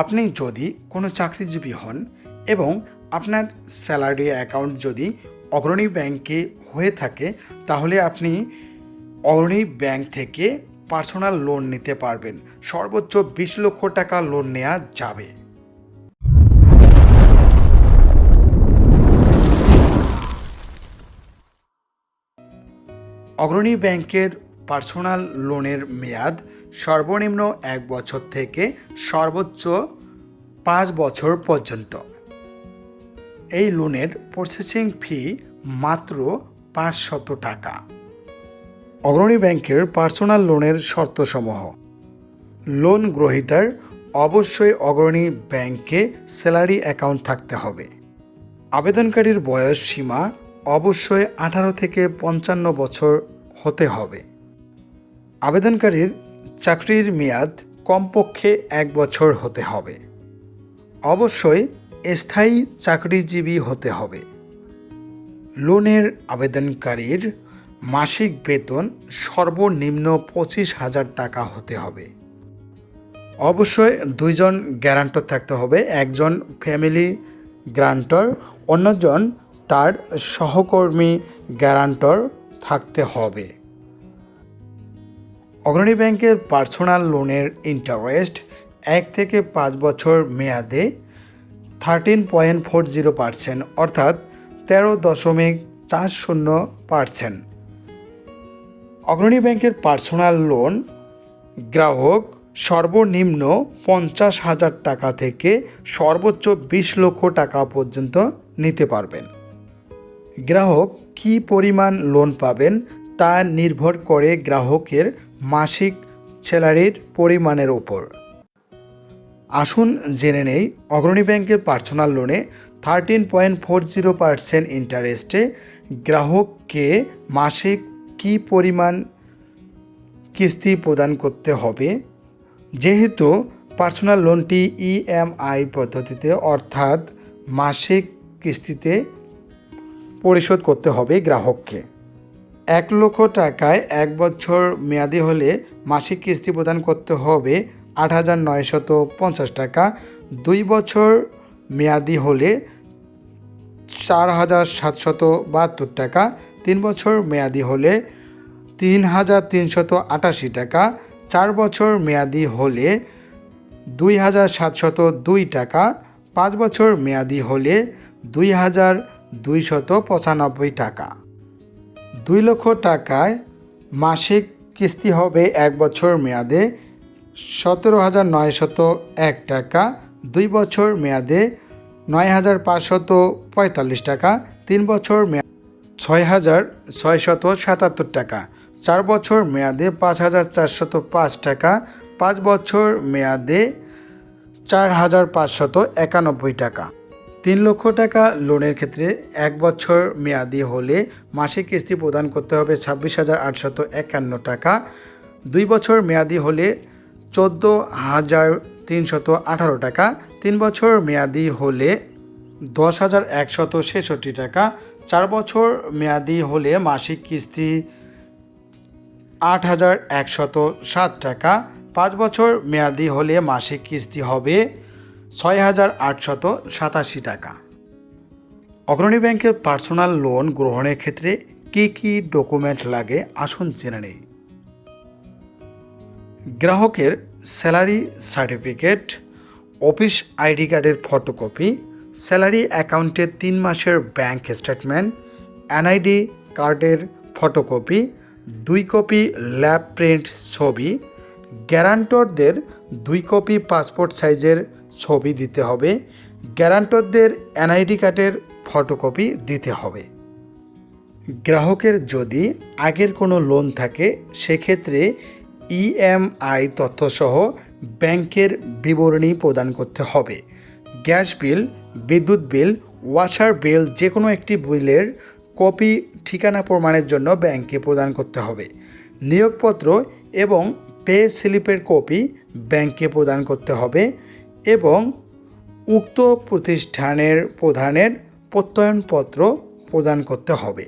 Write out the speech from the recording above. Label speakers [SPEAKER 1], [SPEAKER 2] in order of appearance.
[SPEAKER 1] আপনি যদি কোনো চাকরিজীবী হন এবং আপনার স্যালারি অ্যাকাউন্ট যদি অগ্রণী ব্যাংকে হয়ে থাকে, তাহলে আপনি অগ্রণী ব্যাংক থেকে পার্সোনাল লোন নিতে পারবেন। সর্বোচ্চ বিশ লক্ষ টাকা লোন নেওয়া যাবে। অগ্রণী ব্যাংকের পার্সোনাল লোনের মেয়াদ সর্বনিম্ন এক বছর থেকে সর্বোচ্চ পাঁচ বছর পর্যন্ত। এই লোনের প্রসেসিং ফি মাত্র পাঁচশত টাকা। অগ্রণী ব্যাংকের পার্সোনাল লোনের শর্তসমূহ। লোন গ্রহীতার অবশ্যই অগ্রণী ব্যাংকে স্যালারি অ্যাকাউন্ট থাকতে হবে। আবেদনকারীর বয়স সীমা অবশ্যই আঠারো থেকে পঞ্চান্ন বছর হতে হবে। আবেদনকারীর চাকরির মেয়াদ কমপক্ষে এক বছর হতে হবে। অবশ্যই স্থায়ী চাকরিজীবী হতে হবে। লোনের আবেদনকারীর মাসিক বেতন সর্বনিম্ন পঁচিশ হাজার টাকা হতে হবে। অবশ্যই দুইজন গ্যারান্টর থাকতে হবে, একজন ফ্যামিলি গ্যারান্টর, অন্যজন তার সহকর্মী গ্যারান্টর থাকতে হবে। অগ্রণী ব্যাংকের পার্সোনাল লোনের ইন্টারেস্ট এক থেকে পাঁচ বছর মেয়াদে thirteen point four zero percent অর্থাৎ তেরো দশমিক চার শূন্য পার্সেন্ট অগ্রণী ব্যাংকের পার্সোনাল লোন গ্রাহক সর্বনিম্ন পঞ্চাশ হাজার টাকা থেকে সর্বোচ্চ বিশ লক্ষ টাকা পর্যন্ত নিতে পারবেন। গ্রাহক কী পরিমাণ লোন পাবেন তা নির্ভর করে গ্রাহকের মাসিক স্যালারির পরিমাণের ওপর। আসুন জেনে নেই, অগ্রণী ব্যাংকের পার্সোনাল লোনে thirteen point four zero percent ইন্টারেস্টে গ্রাহককে মাসিক কী পরিমাণ কিস্তি প্রদান করতে হবে? যেহেতু পার্সোনাল লোনটি ইএমআই পদ্ধতিতে, অর্থাৎ মাসিক কিস্তিতে পরিশোধ করতে হবে গ্রাহককে। এক লক্ষ টাকায় এক বছর মেয়াদি হলে মাসিক কিস্তি প্রদান করতে হবে আট হাজার নয়শত পঞ্চাশ টাকা। দুই বছর মেয়াদি হলে চার হাজার সাতশত বাহাত্তর টাকা। তিন বছর মেয়াদি হলে তিন হাজার তিনশত আটাশি টাকা। চার বছর মেয়াদি হলে দুই হাজার সাতশত দুই টাকা। পাঁচ বছর মেয়াদি হলে দুই হাজার দুইশত পঁচানব্বই টাকা। দুই লক্ষ টাকায় মাসিক কিস্তি হবে এক বছর মেয়াদে সতেরো হাজার নয়শত এক টাকা, দুই বছর মেয়াদে নয় হাজার পাঁচশত পঁয়তাল্লিশ টাকা, তিন বছর মেয়াদ ছয় হাজার ছয়শত সাতাত্তর টাকা, চার বছর মেয়াদে পাঁচ হাজার চারশত পাঁচ টাকা, পাঁচ বছর মেয়াদে চার হাজার পাঁচশত একানব্বই টাকা। তিন লক্ষ টাকা লোনের ক্ষেত্রে এক বছর মেয়াদি হলে মাসিক কিস্তি প্রদান করতে হবে ছাব্বিশ হাজার আটশত একান্ন টাকা। দুই বছর মেয়াদি হলে চোদ্দ হাজার তিনশত আঠারো টাকা। তিন বছর মেয়াদি হলে দশ হাজার একশত ছেষট্টি টাকা। চার বছর মেয়াদি হলে মাসিক কিস্তি আট হাজার একশত সাত টাকা। পাঁচ বছর মেয়াদি হলে মাসিক কিস্তি হবে ছয় হাজার আটশত সাতাশি টাকা। অগ্রণী ব্যাংকের পার্সোনাল লোন গ্রহণের ক্ষেত্রে কী কী ডকুমেন্ট লাগে আসুন জেনে নেই। গ্রাহকের স্যালারি সার্টিফিকেট, অফিস আইডি কার্ডের ফটোকপি, স্যালারি অ্যাকাউন্টের তিন মাসের ব্যাংক স্টেটমেন্ট, এনআইডি কার্ডের ফটোকপি, দুই কপি ল্যাব প্রিন্ট ছবি গ্যারান্টরদের দুই কপি পাসপোর্ট সাইজের ছবি দিতে হবে। গ্যারান্টরদের এনআইডি কার্ডের ফটোকপি দিতে হবে। গ্রাহকের যদি আগের কোনো লোন থাকে, সেক্ষেত্রে ইএমআই তথ্যসহ ব্যাংকের বিবরণী প্রদান করতে হবে। গ্যাস বিল, বিদ্যুৎ বিল ওয়াশার বিল যে কোনো একটি বিলের কপি ঠিকানা প্রমাণের জন্য ব্যাংকে প্রদান করতে হবে। নিয়োগপত্র এবং পে স্লিপের কপি ব্যাংকে প্রদান করতে হবে এবং উক্ত প্রতিষ্ঠানের প্রধানের প্রত্যয়নপত্র প্রদান করতে হবে।